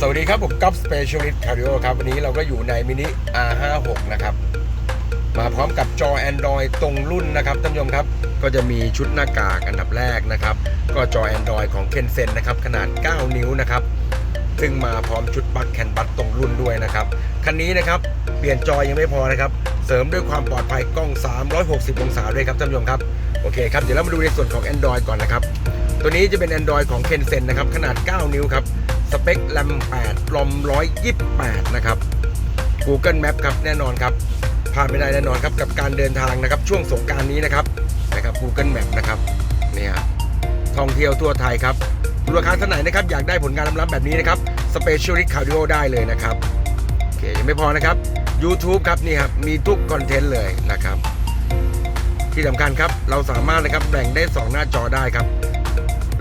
สวัสดีครับ ผมก๊อฟสเปเชียลิสต์คาริโอครับ วันนี้เราก็อยู่ในมินิ R56 นะครับ มาพร้อมกับจอ Android ตรงรุ่นนะครับท่านผู้ชมครับ ก็จะมีชุดหน้ากากอันดับแรกนะครับ ก็จอ Android ของ k e n s e n นะครับ ขนาด 9 นิ้วนะครับ ซึ่งมาพร้อมชุดบัคแคนบัตตรงรุ่นด้วยนะครับ คันนี้นะครับ เปลี่ยนจอยังไม่พอนะครับ เสริมด้วยความปลอดภัยกล้อง 360 องศาด้วยครับท่านผู้ชมครับ โอเคครับ เดี๋ยวเรามาดูในส่วนของ Android ก่อนนะครับ ตัวนี้จะเป็น Android ของ k e n s e n นะครับ ขนาด 9 นิ้วครับ สเปค RAM 8 ROM 128 นะครับ Google Map ครับแน่นอนครับพลาดไม่ได้แน่นอนครับกับการเดินทางนะครับ ช่วงสงการนี้นะครับนะครับ Google Map นะครับเนี่ยท่องเที่ยวทั่วไทยครับลูกค้าท่านไหนนะครับ อยากได้ผลงานล้ำๆแบบนี้นะครับ Specialist Cardio ได้เลยนะครับโอเคยังไม่พอนะครับ YouTube ครับนี่ครับมีทุกคอนเทนต์เลยนะครับ ที่สำคัญครับเราสามารถนะครับแบ่งได้ 2 หน้าจอได้ครับ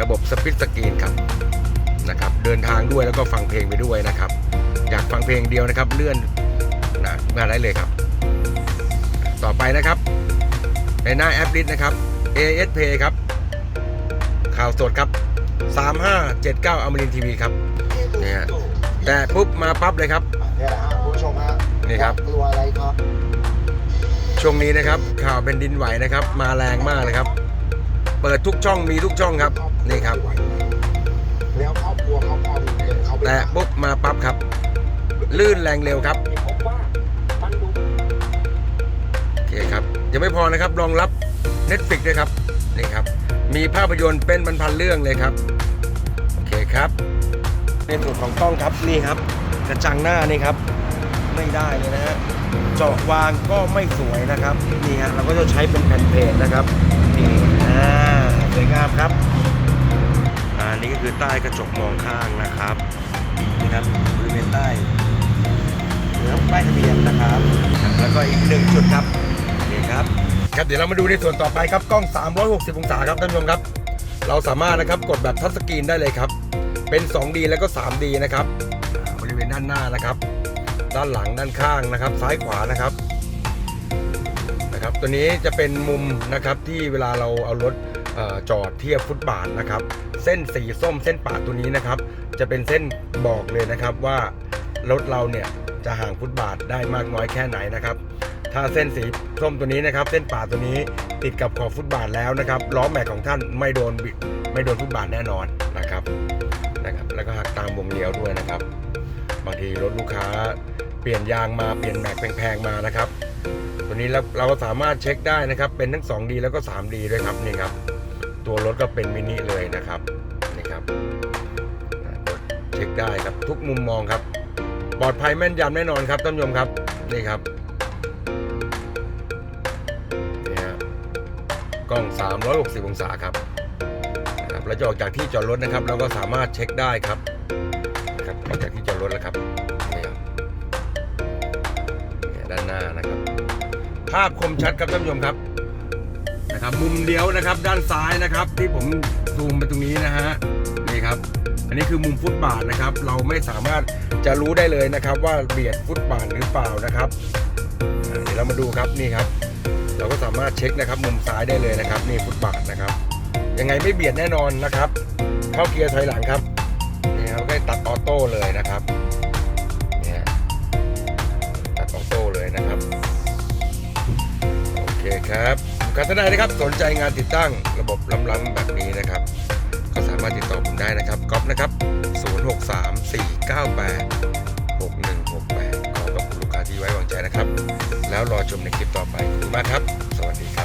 ระบบสปิตสกรีนครับ นะครับเดินทางด้วยแล้วก็ฟังเพลงไปด้วยนะครับ อยากฟังเพลงเดียวนะครับ เลื่อนนะมาได้เลยครับ ต่อไปนะครับ ในหน้าแอปลิสนะครับ AS Pay ครับ ข่าวสดครับ 3579อมรินทีวีครับเนี่ยฮะแต่ปุ๊บมาปั๊บเลยครับเนี่ยนะฮะคุณผู้ชมฮะนี่ครับกลัวอะไรครับ ช่วงนี้นะครับ ข่าวเป็นดินไหวนะครับ มาแรงมากเลยครับ เปิดทุกช่องมีทุกช่องครับนี่ครับ ลื่นแรงเร็วครับโอเคครับยังไม่พอนะครับรองรับ Netflix ด้วยครับนี่ครับ มีภาพยนตร์เป็นบรรพันเรื่องเลยครับโอเคครับ ในส่วนของกล้องครับนี่ครับ กระจังหน้านี่ครับไม่ได้เลยนะฮะเจาะวางก็ไม่สวยนะครับนี่ฮะเราก็จะใช้เป็นแผ่นเพจนะครับนี่อ่าสวยงามครับอ่านี่ก็คือใต้กระจกมองข้างนะครับนี่ครับบริเวณใต้ นือป้ายทะเบียนนะครับ แล้วก็อีกหนึ่งจุดครับนี่ครับครับเดี๋ยวเรามาดูในส่วนต่อไปครับกล้อง 360 องศาครับท่านผู้ชมครับ เราสามารถนะครับกดแบบทัชสกรีนได้เลยครับ เป็น 2D แล้วก็ 3D นะครับบริเวณด้านหน้านะครับ ด้านหลังด้านข้างนะครับ ซ้ายขวานะครับนะครับ ตัวนี้จะเป็นมุมนะครับที่เวลาเราเอารถจอดเทียบฟุตบาทนะครับ เส้นสีส้มเส้นปาตัวนี้นะครับ จะเป็นเส้นบอกเลยนะครับว่า รถเราเนี่ยจะห่างฟุตบาทได้มากน้อยแค่ไหนนะครับ ถ้าเส้นสีส้มตัวนี้นะครับ เส้นป่าตัวนี้ติดกับขอบฟุตบาทแล้วนะครับล้อแม็กของท่านไม่โดนไม่โดนฟุตบาทแน่นอนนะครับนะครับ แล้วก็หักตามวงเลี้ยวด้วยนะครับ บางทีรถลูกค้าเปลี่ยนยางมาเปลี่ยนแม็กแพงๆมานะครับ ตัวนี้เราเราสามารถเช็คได้นะครับ เป็นทั้ง 2D แล้วก็ 3D ด้วยครับนี่ครับ ตัวรถก็เป็นมินิเลยนะครับนี่ครับเช็คได้ครับทุกมุมมองครับ ปลอดภัยแม่นยำแน่นอนครับท่านผู้ชมครับ นี่ครับนี่ฮะกล้อง 360 องศาครับนะครับแล้วจะออกจากที่จอดรถนะครับ เราก็สามารถเช็คได้ครับนะครับออกจากที่จอดรถแล้วครับนี่ครับด้านหน้านะครับ ภาพคมชัดครับท่านผู้ชมครับ นะครับมุมเลี้ยวนะครับด้านซ้ายนะครับที่ผมซูมไปตรงนี้นะฮะนี่ครับอันนี้คือมุมฟุตบาทนะครับ เราไม่สามารถจะรู้ได้เลยนะครับ ว่าเบียดฟุตบาทหรือเปล่านะครับเดี๋ยวเรามาดูครับนี่ครับ เราก็สามารถเช็คนะครับ มุมซ้ายได้เลยนะครับ นี่ฟุตบาทนะครับ ยังไงไม่เบียดแน่นอนนะครับ เข้าเกียร์ถอยหลังครับนี่ครับก็ตัดออโต้เลยนะครับเนี่ยตัดออโต้เลยนะครับโอเคครับ การท่านใดนะครับสนใจงานติดตั้งระบบล้ำๆแบบนี้นะครับ ก็สามารถติดต่อผมได้นะครับก๊อฟนะครับ 0634986168ขอขอบคุณลูกค้าที่ไว้วางใจนะครับ แล้วรอชมในคลิปต่อไปขอบคุณมากครับ สวัสดีครับ